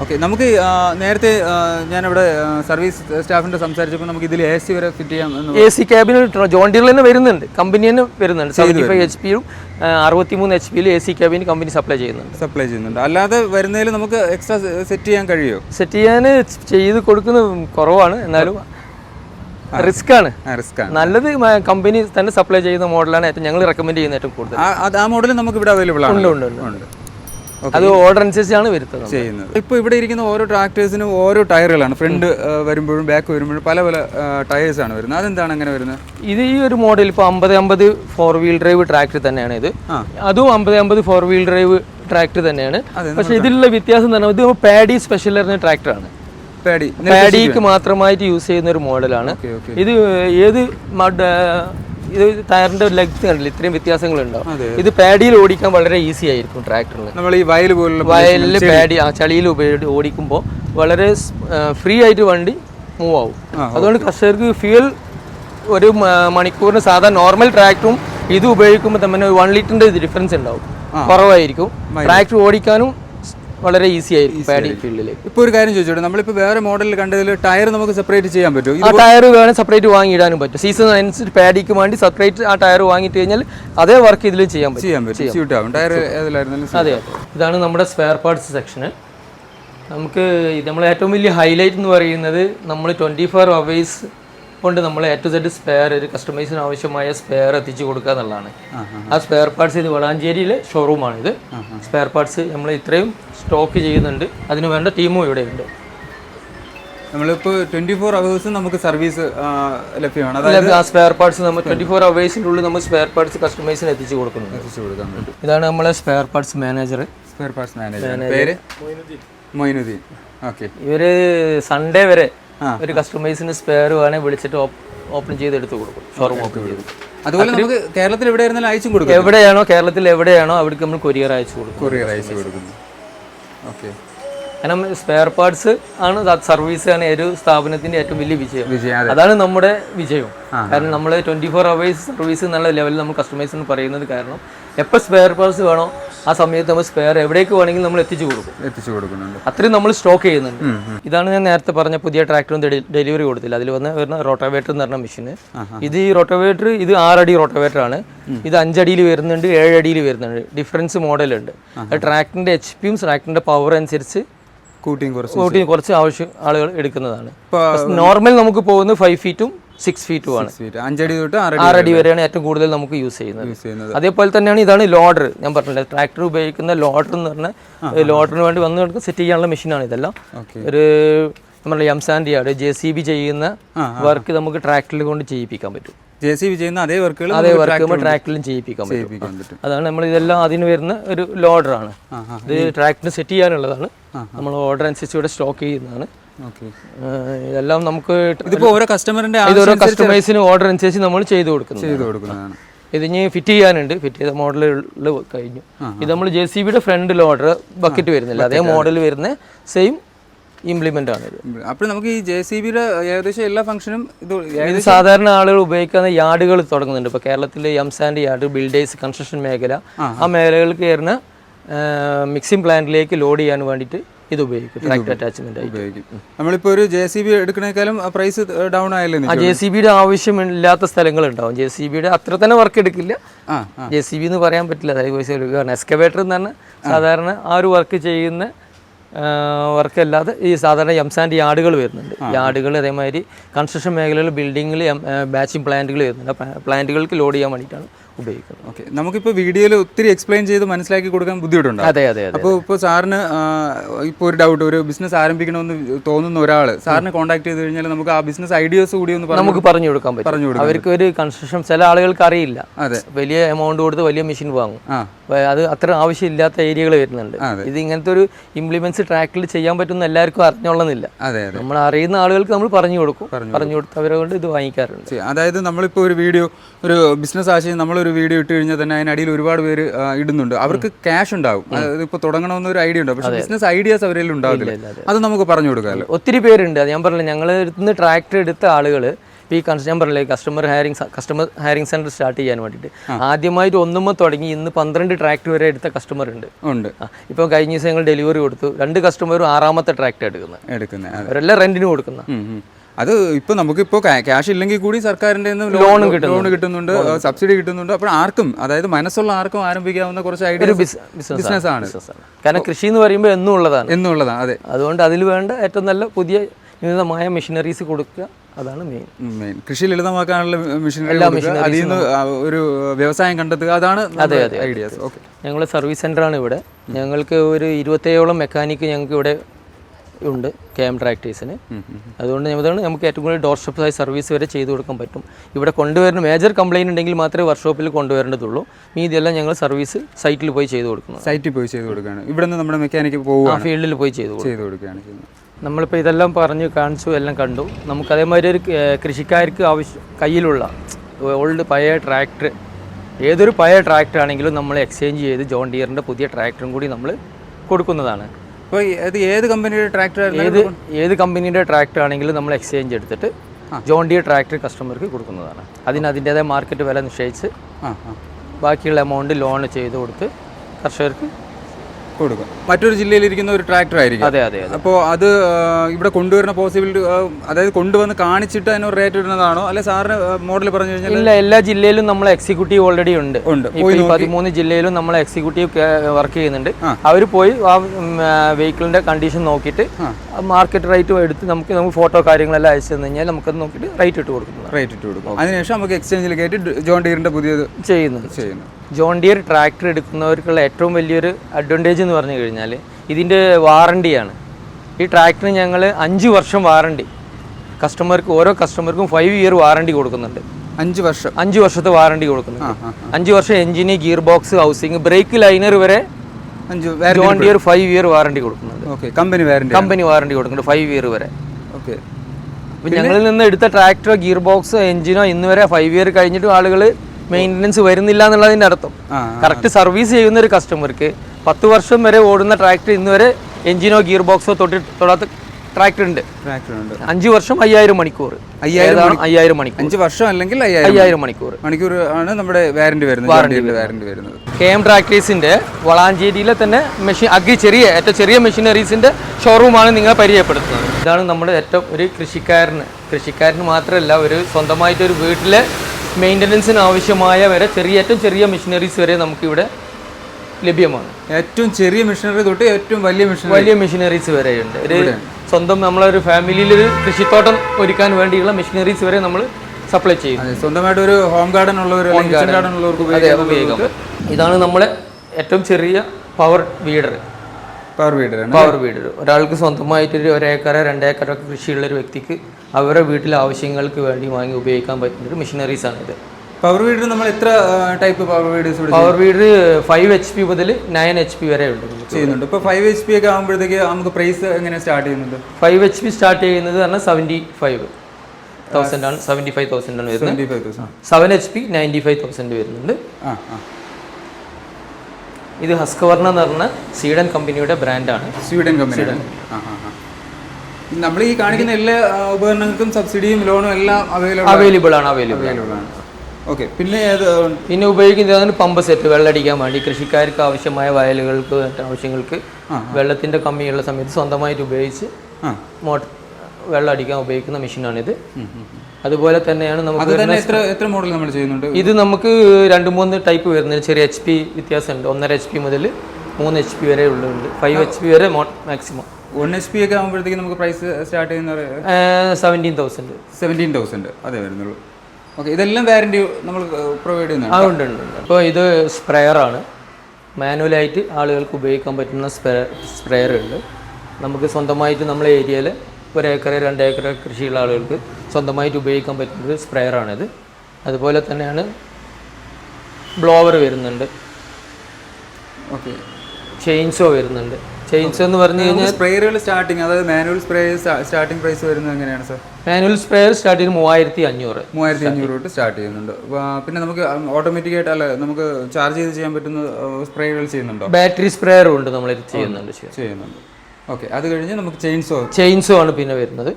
ഓക്കെ നമുക്ക് നേരത്തെ ഞാനിവിടെ സർവീസ് സ്റ്റാഫിന്റെ സംസാരിച്ചപ്പോൾ നമുക്ക് ഇതിൽ എ സി വരെ ഫിറ്റ് ചെയ്യാം എ സി ക്യാബിന് ജോൺ ഡീറിൽ തന്നെ വരുന്നുണ്ട്. കമ്പനി തന്നെ വരുന്നുണ്ട്. സെവന്റി ഫൈവ് എച്ച് പിയും അറുപത്തിമൂന്ന് എച്ച് പിയിൽ A C cabin company supply ചെയ്യുന്നുണ്ട്. സപ്ലൈ ചെയ്യുന്നുണ്ട്. അല്ലാതെ വരുന്നതിൽ നമുക്ക് എക്സ്ട്രാ സെറ്റ് ചെയ്യാൻ കഴിയുമോ സെറ്റ് ചെയ്യാൻ ചെയ്ത് കൊടുക്കുന്നത് കുറവാണ്. എന്നാലും റിസ്ക് ആണ് റിസ്ക് ആണ് നല്ലത് കമ്പനി തന്നെ സപ്ലൈ ചെയ്യുന്ന മോഡലാണ് ഏറ്റവും ഞങ്ങൾ റെക്കമെൻഡ് ചെയ്യുന്ന ഏറ്റവും കൂടുതൽ. ആ- മോഡൽ നമുക്ക് ഇവിടെ അവൈലബിൾ ആണ്. ഉണ്ട് ഉണ്ട് അത് ഓർഡർ അനുസരിച്ചാണ് വരുത്തുന്നത്. ചെയ്യുന്നത്. ഇപ്പോൾ ഇവിടെ ഇരിക്കുന്ന ഓരോ ട്രാക്ടേഴ്സിനും ഓരോ ടയറുകളാണ് ഫ്രണ്ട് വരുമ്പോഴും ബാക്ക് വരുമ്പോഴും പല പല ടയേഴ്സ് ആണ് വരുന്നത്. അതെന്താണ് അങ്ങനെ വരുന്നത്? ഇത് ഈ ഒരു മോഡൽ ഇപ്പോൾ അമ്പത് അമ്പത് ഫോർ വീൽ ഡ്രൈവ് ട്രാക്ടർ തന്നെയാണ് ഇത്. അതും അമ്പത് അമ്പത് ഫോർ വീൽ ഡ്രൈവ് ട്രാക്ടർ തന്നെയാണ്. പക്ഷെ ഇതിലുള്ള വ്യത്യാസം തന്നെ ഇത് പാഡി സ്പെഷ്യൽ ട്രാക്ടറാണ് പാഡിക്ക് മാത്രമായിട്ട് യൂസ് ചെയ്യുന്ന ഒരു മോഡലാണ്. ഇത് ഏത് ഇത് ടയറിന്റെ ലെഗ്സ് കണ്ടില്ല? ഇത്രയും വ്യത്യാസങ്ങളുണ്ടോ. ഇത് പാഡിയിൽ ഓടിക്കാൻ വളരെ ഈസി ആയിരിക്കും ട്രാക്ടറിൽ നമ്മൾ ഈ വയൽ പോലുള്ള വയലിൽ പാഡി ആ ചളിയിൽ ഉപയോഗിച്ച് ഓടിക്കുമ്പോൾ വളരെ ഫ്രീ ആയിട്ട് വണ്ടി മൂവ് ആവും. അതുകൊണ്ട് കർഷകർക്ക് ഫ്യൂൽ ഒരു മണിക്കൂറിന് സാധാരണ നോർമൽ ട്രാക്ടറും ഇത് ഉപയോഗിക്കുമ്പോൾ തന്നെ വൺ ലിറ്ററിന്റെ ഡിഫറൻസ് ഉണ്ടാവും. കുറവായിരിക്കും. ട്രാക്ടർ ഓടിക്കാനും വളരെ ഈസി ആയിരിക്കും പാഡി ഫീൽഡിലേക്ക് ഇപ്പോൾ ഒരു കാര്യം ചോദിച്ചോട്ടെ നമ്മളിപ്പോൾ വേറെ മോഡലിൽ കണ്ടതിൽ ടയർ നമുക്ക് സെപ്പറേറ്റ് ചെയ്യാൻ പറ്റും ആ ടയർ വേണം സെപ്പറേറ്റ് വാങ്ങിയിടാനും പറ്റും. സീസൺ അനുസരിച്ച് പാഡിക്ക് വേണ്ടി സെപ്പറേറ്റ് ആ ടയർ വാങ്ങിയിട്ട് കഴിഞ്ഞാൽ അതേ വർക്ക് ഇതിൽ ചെയ്യാൻ പറ്റും. ചെയ്യാൻ പറ്റും. സ്യൂട്ട് ആവും. ടയർ ഏതിലായിരുന്നാലും അതെ. ഇതാണ് നമ്മുടെ സ്പെയർ പാർട്സ് സെക്ഷന് നമുക്ക് നമ്മൾ ഏറ്റവും വലിയ ഹൈലൈറ്റ് എന്ന് പറയുന്നത് നമ്മൾ ട്വന്റി ഫോർ അവേഴ്സ് കൊണ്ട് നമ്മൾ എ ടു സെഡ് സ്പെയർ ഒരു കസ്റ്റമൈസിന് ആവശ്യമായ സ്പെയർ എത്തിച്ചു കൊടുക്കുക എന്നുള്ളതാണ്. ആ സ്പെയർ പാർട്സ് ഇത് വളാഞ്ചേരിയിലെ ഷോറൂമാണ് ഇത് സ്പെയർ പാർട്സ് നമ്മൾ ഇത്രയും സ്റ്റോക്ക് ചെയ്യുന്നുണ്ട്. അതിന് വേണ്ട ടീമും ഇവിടെയുണ്ട്. നമ്മളിപ്പോൾ ട്വന്റി ഫോർ അവേഴ്സും നമുക്ക് സർവീസ് ലഭ്യമാണ്. അതായത് ആ സ്പെയർ പാർട്സ് നമ്മൾ ട്വന്റി ഫോർ അവേഴ്സിന്റെ ഉള്ളിൽ നമ്മൾ സ്പെയർ പാർട്സ് കസ്റ്റമൈസിന് എത്തിച്ചു കൊടുക്കുന്നു. എത്തിച്ചു കൊടുക്കാൻ പറ്റും. ഇതാണ് നമ്മളെ spare parts manager spare parts manager പേര്? മൊയിനുദ്ദീൻ. ഓക്കെ ഇവർ സൺഡേ വരെ. ഒരു കസ്റ്റമേഴ്സിന് സ്പെയർ വേണമെങ്കിൽ വിളിച്ചിട്ട് ഓപ്പൺ ചെയ്ത് എടുത്തു കൊടുക്കും. ഷോറൂം ഓപ്പൺ ചെയ്ത്. അതുപോലെ നമുക്ക് കേരളത്തിൽ എവിടെ ആയിരുന്നാലും അയച്ചും കൊടുക്കും. എവിടെയാണോ കേരളത്തിൽ എവിടെയാണോ അവിടേക്ക് നമ്മൾ കൊറിയർ അയച്ചു കൊടുക്കും. കൊറിയർ അയച്ചു കൊടുക്കുന്നു. ഓക്കെ കാരണം സ്പെയർ പാർട്സ് ആണ് സർവീസ് ആണ് ഒരു സ്ഥാപനത്തിന്റെ ഏറ്റവും വലിയ വിജയം. വിജയ അതാണ് നമ്മുടെ വിജയം. കാരണം നമ്മൾ ട്വന്റി ഫോർ അവേഴ്സ് സർവീസ് എന്നുള്ള ലെവലിൽ നമ്മൾ കസ്റ്റമേഴ്സിന് പറയുന്നത് കാരണം എപ്പോൾ സ്പെയർ പാർട്സ് വേണോ ആ സമയത്ത് നമ്മൾ സ്പെയർ എവിടേക്ക് വേണമെങ്കിലും നമ്മൾ എത്തിച്ചു കൊടുക്കും. എത്തിച്ചു കൊടുക്കുന്നുണ്ട്. അത്രയും നമ്മൾ സ്റ്റോക്ക് ചെയ്യുന്നുണ്ട്. ഇതാണ് ഞാൻ നേരത്തെ പറഞ്ഞ പുതിയ ട്രാക്ടറും ഡെലിവറി കൊടുത്തില്ല. അതിൽ വന്ന് വരുന്ന റോട്ടോവേറ്റർ എന്ന് പറഞ്ഞ മെഷീന് ഇത് ഈ റോട്ടോവേറ്റർ ഇത് ആറടി റോട്ടോവേറ്റർ ആണ്. ഇത് അഞ്ചടിയിൽ വരുന്നുണ്ട് ഏഴടിയിൽ വരുന്നുണ്ട്. ഡിഫറൻസ് മോഡലുണ്ട് ട്രാക്ടറിന്റെ എച്ച് പിയും ട്രാക്ടറിന്റെ പവർ അനുസരിച്ച് കൂട്ടിയും കുറച്ച് കൂട്ടിയും കുറച്ച് ആവശ്യം ആളുകൾ എടുക്കുന്നതാണ്. നോർമൽ നമുക്ക് പോകുന്നത് ഫൈവ് ഫീറ്റും സിക്സ് ഫീറ്റ് ആണ്. അഞ്ചടി തൊട്ട് ആറടി വരെയാണ്. ഏറ്റവും കൂടുതൽ നമുക്ക് യൂസ് ചെയ്യുന്നത്. അതേപോലെ തന്നെയാണ് ഇതാണ് ലോഡർ. ഞാൻ പറഞ്ഞില്ല ട്രാക്ടർ ഉപയോഗിക്കുന്ന ലോഡർ എന്ന് പറഞ്ഞാൽ ലോഡറിന് വേണ്ടി വന്ന് നമുക്ക് സെറ്റ് ചെയ്യാനുള്ള മെഷീനാണ് ഇതെല്ലാം. ഒരു നമ്മുടെ എംസാൻഡ് ആണ് ജെ സി ബി ചെയ്യുന്ന വർക്ക് നമുക്ക് ട്രാക്ടറിൽ കൊണ്ട് ചെയ്യിപ്പിക്കാൻ പറ്റും. ജെ സി ബി ചെയ്യുന്ന അതേ വർക്കുകൾ അതേ വർക്ക് നമ്മൾ ട്രാക്ടറിലും ചെയ്യിപ്പിക്കാൻ പറ്റും. അതാണ് നമ്മൾ ഇതെല്ലാം അതിന് വരുന്ന ഒരു ലോഡറാണ് ഇത് ട്രാക്ടറിന് സെറ്റ് ചെയ്യാനുള്ളതാണ്. നമ്മൾ ഓർഡർ അനുസരിച്ച് ഇവിടെ സ്റ്റോക്ക് ചെയ്യുന്നതാണ്. ഇതെല്ലാം നമുക്ക് ഇതിപ്പോ ഓരോ കസ്റ്റമറിന്റെ ഇത് ഓരോ കസ്റ്റമൈസിന് ഓർഡർ അനുസരിച്ച് നമ്മൾ ചെയ്തു കൊടുക്കുന്നു ചെയ്തു കൊടുക്കുന്നതാണ്. ഇത് ഇനി ഫിറ്റ് ചെയ്യാനുണ്ട്. ഫിറ്റ് ചെയ്ത മോഡലുകൾ കഴിഞ്ഞു. ഇത് നമ്മൾ ജെ സി ബിയുടെ ഫ്രണ്ട് ലോഡർ ബക്കറ്റ് വരുന്നില്ല. അതേ മോഡൽ വരുന്ന സെയിം ഇംപ്ലിമെന്റ് ആണ് ഇത്. അപ്പോൾ നമുക്ക് ഈ ജെ സി ബിയുടെ ഏകദേശം എല്ലാ ഫംഗ്ഷനും ഇത് സാധാരണ ആളുകൾ ഉപയോഗിക്കുന്ന യാർഡുകൾ തുടങ്ങുന്നുണ്ട്. ഇപ്പോൾ കേരളത്തിലെ എംസാൻഡ് യാർഡ് ബിൽഡേഴ്സ് കൺസ്ട്രക്ഷൻ മേഖല. ആ മേഖലകൾക്ക് കയറുന്ന മിക്സിംഗ് പ്ലാന്റിലേക്ക് ലോഡ് ചെയ്യാൻ വേണ്ടിയിട്ട് ഇത് ഉപയോഗിക്കും ട്രാക്ടർ അറ്റാച്ച്മെന്റ് ആയിട്ട്. നമ്മളിപ്പോ ഒരു ജെ സി ബി എടുക്കണേക്കാളും പ്രൈസ് ഡൗൺ ആയല്ലേ ആ ജെ സി ബിയുടെ ആവശ്യമില്ലാത്ത സ്ഥലങ്ങളുണ്ടാവും. ജെ സി ബിയുടെ അത്ര തന്നെ വർക്ക് എടുക്കില്ല. ജെ സി ബി എന്ന് പറയാൻ പറ്റില്ല. അതായത് കാരണം എക്സ്കവേറ്റർ എന്ന് പറഞ്ഞാൽ സാധാരണ ആ ഒരു വർക്ക് ചെയ്യുന്ന വർക്ക് അല്ലാതെ ഈ സാധാരണ എംസാൻഡ് യാർഡുകൾ വരുന്നുണ്ട്. യാർഡുകൾ അതേമാതിരി കൺസ്ട്രക്ഷൻ മേഖലയിൽ ബിൽഡിങ്ങിൽ ബാച്ചിങ് പ്ലാന്റുകൾ വരുന്നുണ്ട്. പ്ലാന്റുകൾക്ക് ലോഡ് ചെയ്യാൻ വേണ്ടിയിട്ടാണ്. ഉപയോഗിക്കുന്നത് ഓക്കെ. നമുക്കിപ്പോൾ വീഡിയോയിൽ ഒത്തിരി എക്സ്പ്ലെയിൻ ചെയ്ത് മനസ്സിലാക്കി കൊടുക്കാൻ ബുദ്ധിമുട്ടുണ്ട്. അതെ അതെ അപ്പോൾ ഇപ്പോൾ സാറിന് ഇപ്പോൾ ഒരു ഡൗട്ട് ഒരു ബിസിനസ് ആരംഭിക്കണമെന്ന് തോന്നുന്ന ഒരാൾ സാറിനെ കോൺടാക്ട് ചെയ്ത് കഴിഞ്ഞാൽ നമുക്ക് ആ ബിസിനസ് ഐഡിയാസ് കൂടി ഒന്ന് നമുക്ക് പറഞ്ഞു കൊടുക്കാൻ പറ്റും. പറഞ്ഞു കൊടുക്കും അവർക്ക് ഒരു കൺസ്ട്രക്ഷൻ ചില ആളുകൾക്ക് അറിയില്ല. അതെ. വലിയ എമൗണ്ട് കൊടുത്ത് വലിയ മെഷീൻ വാങ്ങും. അത് അത്ര ആവശ്യമില്ലാത്ത ഏരിയകൾ വരുന്നുണ്ട്. ഇത് ഇങ്ങനത്തെ ഒരു ഇംപ്ലിമെന്റ്സ് ട്രാക്കിൽ ചെയ്യാൻ പറ്റുന്ന എല്ലാവർക്കും അറിഞ്ഞോളന്നില്ല നമ്മൾ അറിയുന്ന ആളുകൾക്ക് നമ്മൾ പറഞ്ഞു കൊടുക്കും. പറഞ്ഞു കൊടുത്ത് അവരെ കൊണ്ട് ഇത് വാങ്ങിക്കാറുണ്ട്. അതായത് നമ്മളിപ്പോൾ ഒരു വീഡിയോ ഒരു ബിസിനസ് ആശയം നമ്മളൊരു വീഡിയോ ഇട്ട് കഴിഞ്ഞാൽ തന്നെ അതിനടിയിൽ ഒരുപാട് പേര് ഇടുന്നുണ്ട്. അവർക്ക് ക്യാഷ് ഉണ്ടാവും. ഇപ്പൊ ഇപ്പോൾ തുടങ്ങണമെന്ന് ഒരു ഐഡിയ ഉണ്ടാവും പക്ഷെ ബിസിനസ് ഐഡിയാസ് അവരിൽ ഉണ്ടാവില്ല അത്. നമുക്ക് പറഞ്ഞു കൊടുക്കാമല്ലോ. ഒത്തിരി പേരുണ്ട്. ഞാൻ പറഞ്ഞില്ല ഞങ്ങൾ ഇന്ന് ട്രാക്ടർ എടുത്ത ആളുകൾ ഈ കൺസ് ഞാൻ പറഞ്ഞില്ലേ customer hiring customer hiring centre start ചെയ്യാൻ വേണ്ടിയിട്ട്. ആദ്യമായിട്ട് ഒന്നുമ്പോൾ തുടങ്ങി ഇന്ന് പന്ത്രണ്ട് ട്രാക്ടർ വരെ എടുത്ത കസ്റ്റമർ ഉണ്ട്. ഉണ്ട്. ഇപ്പോൾ കഴിഞ്ഞ ദിവസം ഞങ്ങൾ ഡെലിവറി കൊടുത്തു. രണ്ട് കസ്റ്റമറും ആറാമത്തെ ട്രാക്ടർ എടുക്കുന്നത്. എടുക്കുന്നത് അവരെല്ലാം റെന്റിന് കൊടുക്കുന്ന. ഉം, ഉം. അത് ഇപ്പൊ നമുക്കിപ്പോ ക്യാഷ് ഇല്ലെങ്കിൽ കൂടി സർക്കാരിന്റെ ലോൺ ലോൺ കിട്ടുന്നുണ്ട്. സബ്സിഡി കിട്ടുന്നുണ്ട്. അപ്പോൾ ആർക്കും അതായത് മനസ്സുള്ള ആർക്കും ആരംഭിക്കാവുന്ന കുറച്ച് ഐഡിയ ബിസിനസ് ആണ് കാരണം കൃഷി എന്ന് പറയുമ്പോൾ എന്നും ഉള്ളതാണ്. എന്നുള്ളതാണ് അതെ. അതുകൊണ്ട് അതിൽ വേണ്ട ഏറ്റവും നല്ല പുതിയ ന്യൂനമായ മെഷീനറീസ് കൊടുക്കുക. അതാണ് മെയിൻ മെയിൻ കൃഷി ലളിതമാക്കാനുള്ള മെഷീനറി അതിൽ നിന്ന് ഒരു വ്യവസായം കണ്ടെത്തുക. അതാണ് അതെ അതെ ഐഡിയാസ് ഓക്കെ ഞങ്ങൾ സർവീസ് സെന്ററാണ് ഇവിടെ. ഞങ്ങൾക്ക് ഒരു ഇരുപത്തേഴോളം മെക്കാനിക്ക് ഞങ്ങൾക്ക് ഇവിടെ ഉണ്ട് കെ എം ട്രാക്ടേഴ്സിന്. അതുകൊണ്ട് ഇതാണ് നമുക്ക് ഏറ്റവും കൂടുതൽ ഡോർ സ്റ്റെപ്പ് സർവീസ് വരെ ചെയ്തു കൊടുക്കാൻ പറ്റും. ഇവിടെ കൊണ്ടുവരുന്ന മേജർ കംപ്ലൈന്റ് ഉണ്ടെങ്കിൽ മാത്രമേ വർക്ക്ഷോപ്പിൽ കൊണ്ടുവരേണ്ടതുള്ളൂ. മീതിയെല്ലാം ഞങ്ങൾ സർവീസ് സൈറ്റിൽ പോയി ചെയ്തു കൊടുക്കുന്നു സൈറ്റിൽ പോയി ചെയ്തു കൊടുക്കുകയാണ്. ഇവിടെ നിന്ന് നമ്മുടെ മെക്കാനിക്ക് ആ ഫീൽഡിൽ പോയി ചെയ്തു ചെയ്തു ചെയ്ത് കൊടുക്കുകയാണ് ചെയ്യുന്നത്. നമ്മളിപ്പോൾ ഇതെല്ലാം പറഞ്ഞു കാണിച്ചു എല്ലാം കണ്ടു. നമുക്ക് അതേമാതിരി ഒരു കൃഷിക്കാർക്ക് ആവശ്യം കയ്യിലുള്ള ഓൾഡ് പഴയ ട്രാക്ടർ ഏതൊരു പഴയ ട്രാക്ടർ ആണെങ്കിലും നമ്മൾ എക്സ്ചേഞ്ച് ചെയ്ത് ജോൺ ഡിയറിന്റെ പുതിയ ട്രാക്ടറും കൂടി നമ്മൾ കൊടുക്കുന്നതാണ്. അപ്പോൾ ഇത് ഏത് കമ്പനിയുടെ ട്രാക്ടർ ഏത് ഏത് കമ്പനിയുടെ ട്രാക്ടർ ആണെങ്കിലും നമ്മൾ എക്സ്ചേഞ്ച് എടുത്തിട്ട് ജോൺ ഡിയർ ട്രാക്ടർ കസ്റ്റമർക്ക് കൊടുക്കുന്നതാണ്. അതിന് അതിന്റേതായ മാർക്കറ്റ് വില നിശ്ചയിച്ച് ബാക്കിയുള്ള എമൗണ്ട് ലോൺ ചെയ്ത് കൊടുത്ത് കർഷകർക്ക് കൊടുക്കും. മറ്റൊരു ജില്ലയിൽ ഇരിക്കുന്ന ഒരു ട്രാക്ടർ ആയിരിക്കും. അതെ അതെ അപ്പോൾ അത് ഇവിടെ കൊണ്ടുവരുന്ന പോസിബിലിറ്റി അതായത് കൊണ്ടുവന്ന് കാണിച്ചിട്ട് അതിനൊരു റേറ്റ് ഇടുന്നതാണോ? അല്ലെ സാറിന് മോഡൽ പറഞ്ഞു കഴിഞ്ഞാൽ ഇല്ല എല്ലാ ജില്ലയിലും നമ്മൾ എക്സിക്യൂട്ടീവ് ഓൾറെഡി ഉണ്ട്. ഉണ്ട്. പതിമൂന്ന് ജില്ലയിലും നമ്മൾ എക്സിക്യൂട്ടീവ് വർക്ക് ചെയ്യുന്നുണ്ട്. അവർ പോയി ആ വെഹിക്കിളിന്റെ കണ്ടീഷൻ നോക്കിയിട്ട് മാർക്കറ്റ് റേറ്റ് എടുത്ത് നമുക്ക് നമുക്ക് ഫോട്ടോ കാര്യങ്ങളെല്ലാം അയച്ചു തന്നു കഴിഞ്ഞാൽ നമുക്കത് നോക്കിയിട്ട് റേറ്റ് ഇട്ട് കൊടുക്കുന്നു റേറ്റ് ഇട്ട് കൊടുക്കും. അതിനുശേഷം നമുക്ക് എക്സ്ചേഞ്ചിൽ കയറ്റി ജോൺ ഡീറിന്റെ പുതിയത് ചെയ്യുന്നു ചെയ്യുന്നു. ജോൺ ഡിയർ ട്രാക്ടർ എടുക്കുന്നവർക്കുള്ള ഏറ്റവും വലിയൊരു അഡ്വാന്റേജ് എന്ന് പറഞ്ഞു കഴിഞ്ഞാൽ ഇതിന്റെ വാറണ്ടിയാണ് ഈ ട്രാക്ടറിന് ഞങ്ങൾ അഞ്ച് വർഷം വാറണ്ടി കസ്റ്റമർക്ക് ഓരോ കസ്റ്റമർക്കും ഫൈവ് ഇയർ വാറണ്ടി കൊടുക്കുന്നുണ്ട്. അഞ്ച് വർഷം. അഞ്ച് വർഷത്തെ വാറണ്ടി കൊടുക്കുന്നുണ്ട്. അഞ്ച് വർഷം എഞ്ചിന് gear box housing brake liner വരെ അഞ്ച് John Deere five year warranty കൊടുക്കുന്നുണ്ട്. കമ്പനി വാറണ്ടി കമ്പനി വാറണ്ടി കൊടുക്കുന്നുണ്ട് ഫൈവ് ഇയർ വരെ. ഓക്കെ അപ്പം ഞങ്ങളിൽ നിന്ന് എടുത്ത ട്രാക്ടറോ ഗിയർ ബോക്സോ എഞ്ചിനോ ഇന്ന് വരെ ഫൈവ് ഇയർ കഴിഞ്ഞിട്ടും ആളുകൾ മെയിന്റനൻസ് വരുന്നില്ല എന്നുള്ളതിന്റെ അർത്ഥം. കറക്റ്റ് സർവീസ് ചെയ്യുന്ന ഒരു കസ്റ്റമർക്ക് പത്ത് വർഷം വരെ ഓടുന്ന ട്രാക്ടർ ഇന്ന് വരെ എഞ്ചിനോ ഗിയർ ബോക്സോ തൊട്ടി തൊടാത്ത ട്രാക്ടർ ഉണ്ട്. അഞ്ച് വർഷം അയ്യായിരം മണിക്കൂർ. അയ്യായിരം അയ്യായിരം മണിക്കൂർ. അഞ്ച് വർഷം അല്ലെങ്കിൽ അയ്യായിരം മണിക്കൂർ. മണിക്കൂർ ആണ് നമ്മുടെ വാറണ്ടി വരുന്നത്. വാറണ്ടി വാറണ്ടി വരുന്നത്. കെ എം ട്രാക്ടേഴ്സിന്റെ വളാഞ്ചേരിയിലെ തന്നെ മെഷീൻ അഗ്രി ചെറിയ ഏറ്റവും ചെറിയ മെഷീനറീസിന്റെ ഷോറൂമാണ് നിങ്ങൾ പരിചയപ്പെടുത്തുന്നത്. ഇതാണ് നമ്മുടെ ഏറ്റവും ഒരു കൃഷിക്കാരന്. കൃഷിക്കാരന് മാത്രമല്ല ഒരു സ്വന്തമായിട്ട് ഒരു വീട്ടിലെ മെയിന്റനൻസിന് ആവശ്യമായ വരെ ചെറിയ ഏറ്റവും ചെറിയ മെഷീനറീസ് വരെ നമുക്കിവിടെ ലഭ്യമാണ്. ഏറ്റവും ചെറിയ മെഷീനറി തൊട്ട് ഏറ്റവും വലിയ മെഷീൻ വലിയ മെഷീനറീസ് വരെയുണ്ട്. ഒരു സ്വന്തം നമ്മളൊരു ഫാമിലിയിൽ ഒരു കൃഷിത്തോട്ടം ഒരുക്കാൻ വേണ്ടിയുള്ള മെഷീനറീസ് വരെ നമ്മൾ സപ്ലൈ ചെയ്യും. സ്വന്തമായിട്ട് ഒരു ഹോം ഗാർഡൻ ഉള്ളവർ ഹോം ഗാർഡൻ ഉള്ളവർക്ക് ഉപയോഗിക്കാം. ഇതാണ് നമ്മളെ ഏറ്റവും ചെറിയ power weeder power weed power ഒരാൾക്ക് സ്വന്തമായിട്ട് ഒരു ഒരേക്കറ രണ്ടേക്കറൊക്കെ കൃഷിയുള്ള ഒരു വ്യക്തിക്ക് അവരുടെ വീട്ടിലെ ആവശ്യങ്ങൾക്ക് വേണ്ടി വാങ്ങി ഉപയോഗിക്കാൻ പറ്റുന്ന ഒരു മെഷീനറീസ് ആണ് ഇത്. പവർ വീട് നമ്മൾ എത്ര type power weed power weed five H P മുതൽ നയൻ എച്ച് പി വരെ ഉണ്ട് ചെയ്യുന്നുണ്ട്. ഇപ്പോൾ ഫൈവ് എച്ച് പി ഒക്കെ ആകുമ്പോഴത്തേക്ക് നമുക്ക് പ്രൈസ് എങ്ങനെ സ്റ്റാർട്ട് ചെയ്യുന്നുണ്ട്? ഫൈവ് എച്ച് പി സ്റ്റാർട്ട് ചെയ്യുന്നത് പറഞ്ഞാൽ സെവന്റി ഫൈവ് തൗസൻഡ് ആണ് സെവന്റി ഫൈവ് തൗസൻഡ് ആണ് വരുന്നത്. Seven H P ninety five thousand വരുന്നുണ്ട്. ആ ആ. ഇത് ഹസ്കവർണ എന്ന് പറഞ്ഞ സ്വീഡൻ കമ്പനിയുടെ ബ്രാൻഡാണ്. സ്വീഡൻ കമ്പനിയുടെ നമ്മൾ ഈ കാണിക്കുന്ന എല്ലാ ഉപകരണങ്ങൾക്കും സബ്സിഡിയും ലോണും എല്ലാം അവൈലബിൾ അവൈലബിൾ ആണ് അവൈലബിൾ ആണ്. ഓക്കെ പിന്നെ പിന്നെ ഉപയോഗിക്കുന്നത് പമ്പ് സെറ്റ് വെള്ളടിക്കാൻ വേണ്ടി. കൃഷിക്കാർക്ക് ആവശ്യമായ വയലുകൾക്ക് ആവശ്യങ്ങൾക്ക് വെള്ളത്തിന്റെ കമ്മിയുള്ള സമയത്ത് സ്വന്തമായിട്ട് ഉപയോഗിച്ച് മോട്ടർ വെള്ളം അടിക്കാൻ ഉപയോഗിക്കുന്ന മെഷീനാണിത്. അതുപോലെ തന്നെയാണ് നമുക്ക് മോഡൽ നമ്മൾ ചെയ്യുന്നുണ്ട്? ഇത് നമുക്ക് രണ്ട് മൂന്ന് ടൈപ്പ് വരുന്നത് ചെറിയ എച്ച് പി വ്യത്യാസമുണ്ട്. ഒന്നര എച്ച് പി മുതൽ മൂന്ന് എച്ച് പി വരെ ഉള്ളുണ്ട് ഫൈവ് എച്ച് പി വരെ മാക്സിമം വൺ എച്ച് പി ഒക്കെ ആകുമ്പോഴത്തേക്ക് നമുക്ക് പ്രൈസ് സ്റ്റാർട്ട് ചെയ്യുന്ന സെവന്റീൻ തൗസൻഡ് സെവന്റീൻ തൗസൻഡ് അതേ വരുന്നുള്ളൂ. ഓക്കെ ഇതെല്ലാം വാറണ്ടി നമ്മൾ പ്രൊവൈഡ് ചെയ്യുന്നുണ്ട്. ആ ഉണ്ട് ഉണ്ട് ഉണ്ട്. അപ്പോൾ ഇത് സ്പ്രെയറാണ് മാനുവലായിട്ട് ആളുകൾക്ക് ഉപയോഗിക്കാൻ പറ്റുന്ന സ്പ്രേ സ്പ്രെയർ ഉണ്ട്. നമുക്ക് സ്വന്തമായിട്ട് നമ്മളെ ഏരിയയിൽ ഒരു ഏക്കർ രണ്ട് ഏക്കർ കൃഷിയുള്ള ആളുകൾക്ക് സ്വന്തമായിട്ട് ഉപയോഗിക്കാൻ പറ്റുന്നത് സ്പ്രെയറാണിത്. അതുപോലെ തന്നെയാണ് ബ്ലോവർ വരുന്നുണ്ട്. ഓക്കെ. ചെയിൻസോ വരുന്നുണ്ട്. ചെയിൻസോ എന്ന് പറഞ്ഞു കഴിഞ്ഞാൽ സ്പ്രേയറുകൾ സ്റ്റാർട്ടിങ് അതായത് മാനുവൽ സ്പ്രേ സ്റ്റാർട്ടിംഗ് പ്രൈസ് വരുന്നത് എങ്ങനെയാണ് സാർ? മാനുവൽ സ്പ്രേയർ സ്റ്റാർട്ടിങ് മൂവായിരത്തി അഞ്ഞൂറ് മൂവായിരത്തി അഞ്ഞൂറ് തൊട്ട് സ്റ്റാർട്ട് ചെയ്യുന്നുണ്ട്. പിന്നെ നമുക്ക് ഓട്ടോമാറ്റിക് ആയിട്ട് അല്ല നമുക്ക് ചാർജ് ചെയ്ത് ചെയ്യാൻ പറ്റുന്ന സ്പ്രേകൾ ചെയ്യുന്നുണ്ടോ? ബാറ്ററി സ്പ്രേയറും ഉണ്ട് നമ്മൾ ചെയ്യുന്നുണ്ട്. ചെയ്യുന്നുണ്ട്. ഓക്കെ അത് കഴിഞ്ഞ് നമുക്ക് ചെയിൻസോ ചെയിൻസോ ആണ് പിന്നെ വരുന്നത്.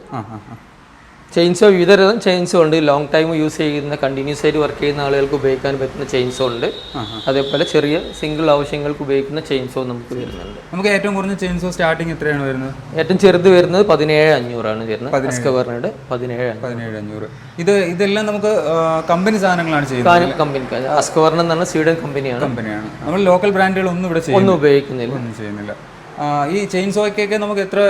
ചെയിൻസോ വിവിധ തരം ചെയിൻസോ ഉണ്ട്. ലോങ് ടൈം യൂസ് ചെയ്യുന്ന കണ്ടിന്യൂസ് ആയിട്ട് വർക്ക് ചെയ്യുന്ന ആളുകൾക്ക് ഉപയോഗിക്കാൻ പറ്റുന്ന ചെയിൻസോ ഉണ്ട്. അതേപോലെ ചെറിയ സിംഗിൾ ആവശ്യങ്ങൾക്ക് ഉപയോഗിക്കുന്ന ചെയിൻസോ നമുക്ക് വരുന്നുണ്ട്. നമുക്ക് ഏറ്റവും കുറഞ്ഞ ചെയിൻസോ സ്റ്റാർട്ടിംഗ് എത്രയാണ് വരുന്നത്? ഏറ്റവും ചെറുത് വരുന്നത് പതിനേഴ് അഞ്ഞൂറാണ് വരുന്നത്. അസ്കവറിനുടെ പതിനേഴ് പതിനേഴ് അഞ്ഞൂറ്. ഇത് ഇതെല്ലാം നമുക്ക് കമ്പനി സാധനങ്ങളാണ് ചെയ്യുന്നത് കമ്പനിക്ക് അസ്കവറിന് എന്ന് പറഞ്ഞ സ്വീഡൻ കമ്പനിയാണ് കമ്പനിയാണ് നമ്മൾ ലോക്കൽ ബ്രാൻഡുകൾ ഒന്നും ഇവിടെ ഒന്നും ഉപയോഗിക്കുന്നില്ല. ഒന്നും ചെയ്യുന്നില്ല. ആ, ചെയിൻ സോയ്ക്കൊക്കെ നമുക്ക് എത്ര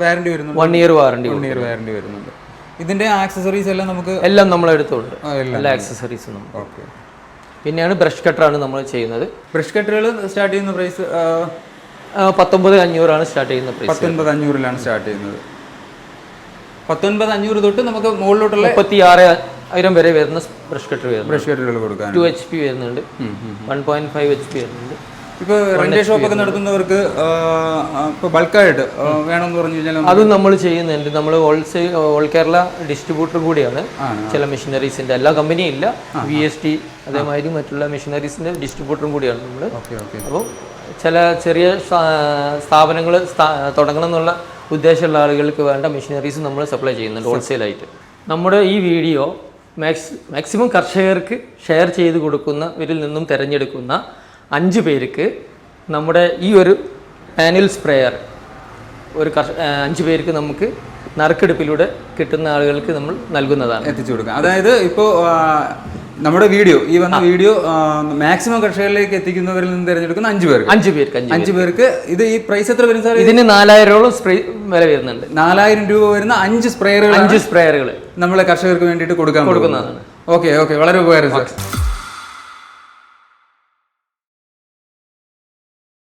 വാറണ്ടി വരുന്നുണ്ട്? One year warranty one year warranty വരുന്നുണ്ട്. ഇതിന്റെ ആക്സസറീസ് എല്ലാം നമുക്ക് എല്ലാം നമ്മൾ എടുത്തോളൂ എല്ലാം ആക്സസറീസും ഓക്കെ. പിന്നെയാണ് ബ്രഷ് കട്ടറാണ് നമ്മൾ ചെയ്യുന്നത്. ബ്രഷ് കട്ടറുകൾ സ്റ്റാർട്ട് ചെയ്യുന്ന പ്രൈസ് പത്തൊമ്പത് അഞ്ഞൂറാണ് സ്റ്റാർട്ട് ചെയ്യുന്ന പ്രൈസ് പത്തൊൻപത് അഞ്ഞൂറിലാണ് സ്റ്റാർട്ട് ചെയ്യുന്നത്. പത്തൊൻപത് അഞ്ഞൂറ് തൊട്ട് നമുക്ക് മുകളിലോട്ടുള്ള മുപ്പത്തി ആറ് ആയിരം വരെ വരുന്ന ബ്രഷ് കട്ടർ വരുന്നത് ബ്രഷ് കട്ടറുകൾ കൊടുക്കാൻ ടു എച്ച് പി വരുന്നുണ്ട്. One point five H P വരുന്നുണ്ട്. ഇപ്പോൾ റെന്റ് ഷോപ്പൊക്കെ നടത്തുന്നവർക്ക് ഇപ്പോൾ ബൾക്കായിട്ട് വേണമെന്ന് പറഞ്ഞു കഴിഞ്ഞാൽ അതും നമ്മൾ ചെയ്യുന്നുണ്ട്. നമ്മൾ ഹോൾസെയിൽ ഓൾ കേരള ഡിസ്ട്രിബ്യൂട്ടർ കൂടിയാണ്. ചില മെഷീനറീസിന്റെ എല്ലാ കമ്പനിയും ഇല്ല. വി എസ് ടി അതേമാതിരി മറ്റുള്ള മെഷീനറീസിന്റെ ഡിസ്ട്രിബ്യൂട്ടറും കൂടിയാണ് നമ്മൾ അപ്പോൾ ചില ചെറിയ സ്ഥാപനങ്ങൾ തുടങ്ങണം എന്നുള്ള ഉദ്ദേശമുള്ള ആളുകൾക്ക് വേണ്ട മെഷീനറീസ് നമ്മൾ സപ്ലൈ ചെയ്യുന്നുണ്ട് ഹോൾസെയിലായിട്ട് നമ്മുടെ ഈ വീഡിയോ മാക്സ് മാക്സിമം കർഷകർക്ക് ഷെയർ ചെയ്ത് കൊടുക്കുന്നവരിൽ നിന്നും തിരഞ്ഞെടുക്കുന്ന അഞ്ച് പേർക്ക് നമ്മുടെ ഈ ഒരു ആനുവൽ സ്പ്രേയർ ഒരു കർഷ അഞ്ച് പേർക്ക് നമുക്ക് നറുക്കെടുപ്പിലൂടെ കിട്ടുന്ന ആളുകൾക്ക് നമ്മൾ നൽകുന്നതാണ്. എത്തിച്ചു കൊടുക്കുക അതായത് ഇപ്പോൾ നമ്മുടെ വീഡിയോ ഈ വന്ന വീഡിയോ മാക്സിമം കർഷകരിലേക്ക് എത്തിക്കുന്നവരിൽ നിന്ന് തിരഞ്ഞെടുക്കുന്ന അഞ്ച് പേർക്ക്. അഞ്ച് പേർക്ക് അഞ്ച് അഞ്ച് പേർക്ക്. ഇത് ഈ പ്രൈസ് എത്ര വരും സാർ ഇതിന് നാലായിരോളം സ്പ്രേ വില വരുന്നുണ്ട്. നാലായിരം രൂപ വരുന്ന അഞ്ച് സ്പ്രേയറുകൾ അഞ്ച് സ്പ്രേയറുകൾ നമ്മളെ കർഷകർക്ക് വേണ്ടിയിട്ട് കൊടുക്കാൻ കൊടുക്കുന്നതാണ്. Okay okay. വളരെ ഉപകാരം സാർ.